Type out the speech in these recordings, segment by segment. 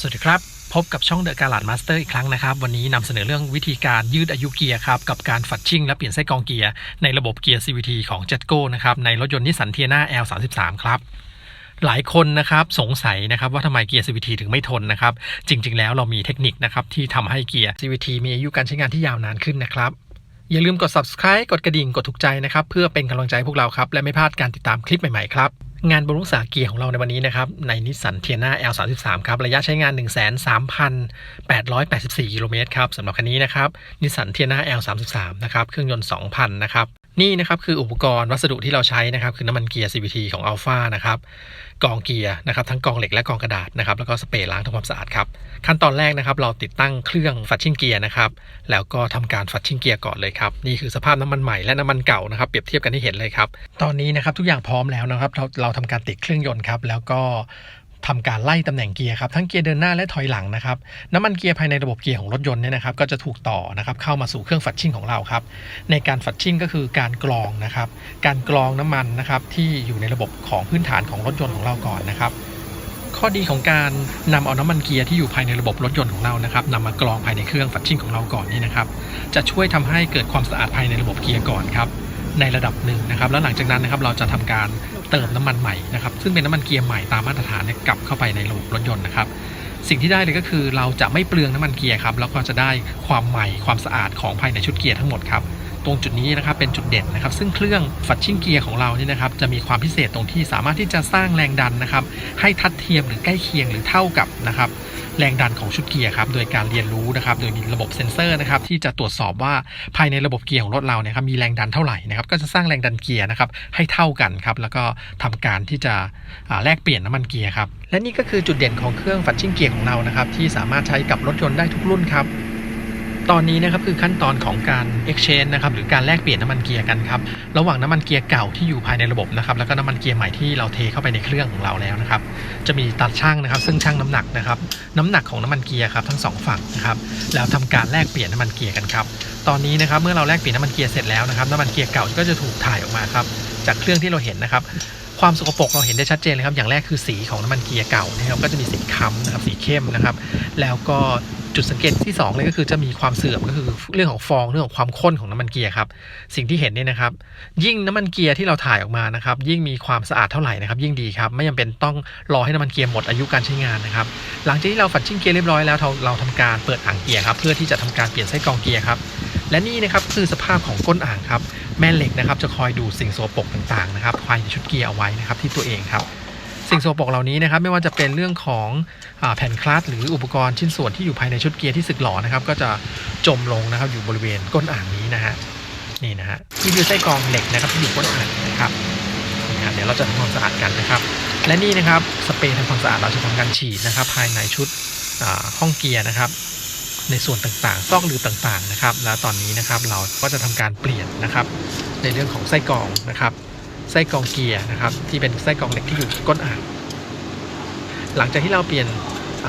สวัสดีครับ พบกับช่องเดอะการ์ลัดมาสเตอร์อีกครั้งนะครับ วันนี้นำเสนอเรื่องวิธีการยืดอายุเกียร์ครับ กับการฝัดชิ่งและเปลี่ยนไส้กองเกียร์ในระบบเกียร์ CVT ของ j e t g o นะครับ ในรถยนต์นิสสันเทียนา L33 ครับหลายคนนะครับสงสัยนะครับว่าทำไมเกียร์ CVT ถึงไม่ทนนะครับ จริง ๆ แล้วเรามีเทคนิคนะครับที่ทำให้เกียร์ CVT มีอายุการใช้งานที่ยาวนานขึ้นนะครับ อย่าลืมกด subscribe กดกระดิ่งกดถูกใจนะครับ เพื่อเป็นกำลังใจพวกเราครับ และไม่พลาดการติดตามคลิปใหม่ ๆ ครับ งานบรุงรักษาเกียร์ของเราในวันนี้นะครับ ในนิสสันเทียนา L33 ครับ ระยะใช้งาน 13,884กิโลเมตรครับสำหรับคันนี้นะครับนิสสันเทียนา L33 นะครับ เครื่องยนต์ 2,000 นะครับ นี่นะครับคืออุปกรณ์วัสดุที่เราใช้นะครับคือน้ำมันเกียร์ CVT ของ Alpha นะครับกองเกียร์นะครับทั้งกองเหล็กและกองกระดาษนะครับแล้วก็สเปรย์ล้างทำความสะอาดครับขั้นตอนแรกนะครับเราติดตั้งเครื่องฟัดชิ่งเกียร์นะครับแล้วก็ทำการฟัดชิ่งเกียร์ก่อนเลยครับนี่คือสภาพน้ำมันใหม่และน้ำมันเก่านะครับเปรียบเทียบกันให้เห็นเลยครับตอนนี้นะครับทุกอย่างพร้อมแล้วนะครับเราเราทำการติดเครื่องยนต์ครับแล้วก็ ทำการไล่ตำแหน่งเกียร์ครับทั้งเกียร์เดินหน้าและถอยหลังนะครับน้ำมันเกียร์ภายในระบบเกียร์ของรถยนต์เนี่ยนะครับก็จะถูกต่อนะครับเข้ามาสู่เครื่องฟัดชิ่งของเราครับในการฝัดชิ่งก็คือการกรองนะครับการกรองน้ำมันนะครับที่อยู่ในระบบของพื้นฐานของรถยนต์ของเราก่อนนะครับข้อดีของการนำเอาน้ำมันเกียร์ที่อยู่ภายในระบบรถยนต์ของเรานะครับนำมากรองภายในเครื่องฝัดชิ่งของเราก่อนนี่นะครับ จะช่วยทำให้เกิดความสะอาดภายในระบบเกียร์ก่อนครับในระดับหนึ่งนะครับ แล้วหลังจากนั้นนะครับเราจะทำการ เติมน้ำมันใหม่นะครับซึ่งเป็นน้ำมันเกียร์ใหม่ตามมาตรฐานเนี่ยกลับเข้าไปในระบบรถยนต์นะครับสิ่งที่ได้เลยก็คือเราจะไม่เปลืองน้ำมันเกียร์ครับแล้วก็จะได้ความใหม่ความสะอาดของภายในชุดเกียร์ทั้งหมดครับตรงจุดนี้นะครับเป็นจุดเด่นนะครับ ซึ่งเครื่องฟัดชิ่งเกียร์ของเรานี่นะครับจะมีความพิเศษตรงที่สามารถที่จะสร้างแรงดันนะครับให้ทัดเทียมหรือใกล้เคียงหรือเท่ากับนะครับ แรงดันของชุดเกียร์ครับโดยการเรียนรู้นะครับโดยมีระบบเซ็นเซอร์นะครับที่จะตรวจสอบว่าภายในระบบเกียร์ของรถเราเนี่ยครับมีแรงดันเท่าไหร่นะครับก็จะสร้างแรงดันเกียร์นะครับให้เท่ากันครับแล้วก็ทำการที่จะแลกเปลี่ยนน้ำมันเกียร์ครับและนี่ก็คือจุดเด่นของเครื่องฟัดชิ่งเกียร์ของเรานะครับที่สามารถใช้กับรถยนต์ได้ทุกรุ่นครับ ตอนนี้นะครับคือขั้นตอนของการ exchange นะครับหรือการแลกเปลี่ยนน้ำมันเกียร์กันครับระหว่างน้ำมันเกียร์เก่าที่อยู่ภายในระบบนะครับแล้วก็น้ำมันเกียร์ใหม่ที่เราเทเข้าไปในเครื่องของเราแล้วนะครับจะมีตัดช่างนะครับ ซึ่งช่างน้ำหนักนะครับน้ำหนักของน้ำมันเกียร์ครับทั้งสองฝั่งนะครับแล้วทำการแลกเปลี่ยนน้ำมันเกียร์กันครับตอนนี้นะครับเมื่อเราแลกเปลี่ยนน้ำมันเกียร์เสร็จแล้วนะครับน้ำมันเกียร์เก่าก็จะถูกถ่ายออกมาครับจากเครื่องที่เราเห็นนะครับความสกปรกเราเห็นได้ชัดเจนเลยครับ อย่างแรกคือสีของน้ำมันเกียร์เก่านะครับก็จะมีสีค้ำนะครับสีเข้มนะครับ แล้วก็ จุดสังเกตที่2เลยก็คือจะมีความเสื่อมก็คือเรื่องของฟองเรื่องของความข้นของน้ำมันเกียร์ครับสิ่งที่เห็นเนี่ยนะครับ ยิ่งน้ำมันเกียร์ที่เราถ่ายออกมานะครับ ยิ่งมีความสะอาดเท่าไหร่นะครับ ยิ่งดีครับไม่จำเป็นต้องรอให้น้ำมันเกียร์หมดอายุการใช้งานนะครับ หลังจากที่เราฝัดชิ่งเกียร์เรียบร้อยแล้วเราเราทำการเปิดอ่างเกียร์ครับเพื่อที่จะทำการเปลี่ยนไส้กรองเกียร์ครับและนี่นะครับคือสภาพของก้นอ่างครับแม่เหล็กนะครับจะคอยดูสิ่งโสโปรกต่างๆนะครับภายในชุดเกียร์เอาไว้นะครับที่ตัวเองครับ สิ่งโสโปรกเหล่านี้นะครับไม่ว่าจะเป็นเรื่องของอแผ่นคลัตช์หรืออุปกรณ์ชิ้นส่วนที่อยู่ภายในชุดเกียร์ที่สึกหรอนะครับก็จะจมลงนะครับอยู่บริเวณก้นอ่างนี้นะฮะนี่นะฮะนี่คือไส้กรองเหล็กนะครับที่อยู่ก้นอ่างนะครับนี่ฮะเดี๋ยวเราจะทำความสะอาดกันนะครับ และนี่นะครับสเปรย์ทำความสะอาดเราจะทำการฉีดนะครับ ภายในชุดห้องเกียร์นะครับในส่วนต่างๆ ซอกหลือต่างๆนะครับ แล้วตอนนี้นะครับเราก็จะทำการเปลี่ยนนะครับ ในเรื่องของไส้กรองนะครับ ไส้กรองเกียร์นะครับที่เป็นไส้กรองเหล็กที่อยู่ก้นอ่างหลังจากที่เราเปลี่ยน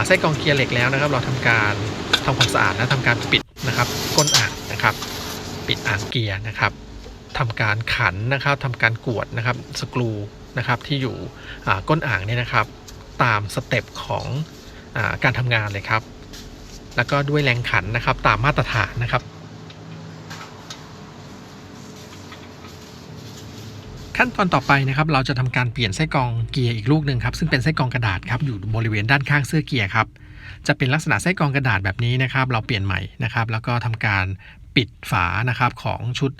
ไส้กรองเกียร์เหล็กแล้วนะครับ เราทำการทำความสะอาดและทำการปิดนะครับ ก้นอ่างนะครับ ปิดอ่างเกียร์นะครับทำการขันนะครับทำการกวดนะครับสกรูนะครับที่อยู่ก้นอ่างเนี่ยนะครับ ตามสเต็ปของอการทำงานเลยครับ แล้วก็ด้วยแรงขันนะครับตามมาตรฐานนะครับ ขั้นตอนต่อไปนะครับเราจะทำการเปลี่ยนไส้กรองเกียร์อีกลูกหนึ่งครับซึ่งเป็นไส้กรองกระดาษครับอยู่บริเวณด้านข้างเสื้อเกียร์ครับจะเป็นลักษณะไส้กรองกระดาษแบบนี้นะครับ เราเปลี่ยนใหม่นะครับ แล้วก็ทำการปิดฝานะครับของชุด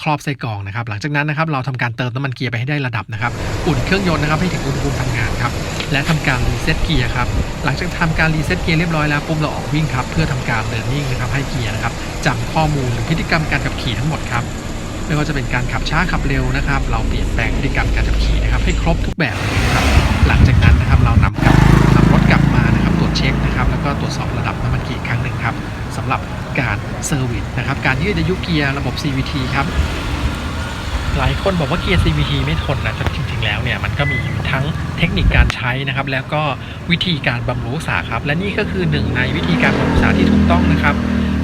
ครอบไส้กรองนะครับ หลังจากนั้นนะครับเราทำการเติมน้ำมันเกียร์ไปให้ได้ระดับนะครับ อุ่นเครื่องยนต์นะครับให้ถึงอุณหภูมิทำงานครับและทำการรีเซ็ตเกียร์ครับหลังจากทำการรีเซ็ตเกียร์เรียบร้อยแล้วปุ๊บเราออกวิ่งครับเพื่อทำการเดินนิ่งนะครับให้เกียร์นะครับจำข้อมูลหรือพฤติกรรมการขับขี่ทั้งหมดครับ ไม่ว่าจะเป็นการขับช้าขับเร็วนะครับ เราเปลี่ยนแปลงพฤติกรรมการขับขี่นะครับ ให้ครบทุกแบบนะครับหลังจากนั้นนะครับเรานำกลับนำรถกลับมานะครับตรวจเช็คนะครับแล้วก็ตรวจสอบระดับน้ำมันเกียร์ครั้งหนึ่งครับสำหรับการเซอร์วิสนะครับการยืดอายุเกียร์ระบบ CVT ครับหลายคนบอกว่าเกียร์ CVT ไม่ทนนะแต่จริงๆ แล้วเนี่ยมันก็มีทั้งเทคนิคการใช้นะครับ แล้วก็วิธีการบำรุงรักษาครับ และนี่ก็คือหนึ่งในวิธีการบำรุงรักษาที่ถูกต้องนะครับ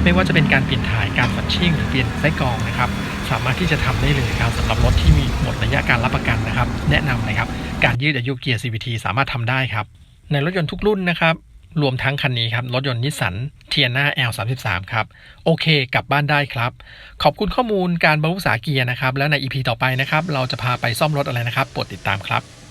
ไม่ว่าจะเป็นการเปลี่ยนถ่ายการฝัดชิ่งหรือเปลี่ยนไส้กรองนะครับ สามารถที่จะทำได้เลยครับสำหรับรถที่มีหมดระยะการรับประกันนะครับ แนะนำเลยครับ การยืดอายุเกียร์ CVT สามารถทำได้ครับ ในรถยนต์ทุกรุ่นนะครับรวมทั้งคันนี้ครับ รถยนต์นิสสันเทียน่า L33 ครับ โอเค กลับบ้านได้ครับ ขอบคุณข้อมูลการบรรลุษาเกียร์นะครับ แล้วใน EP ต่อไปนะครับ เราจะพาไปซ่อมรถอะไรนะครับโปรดติดตามครับ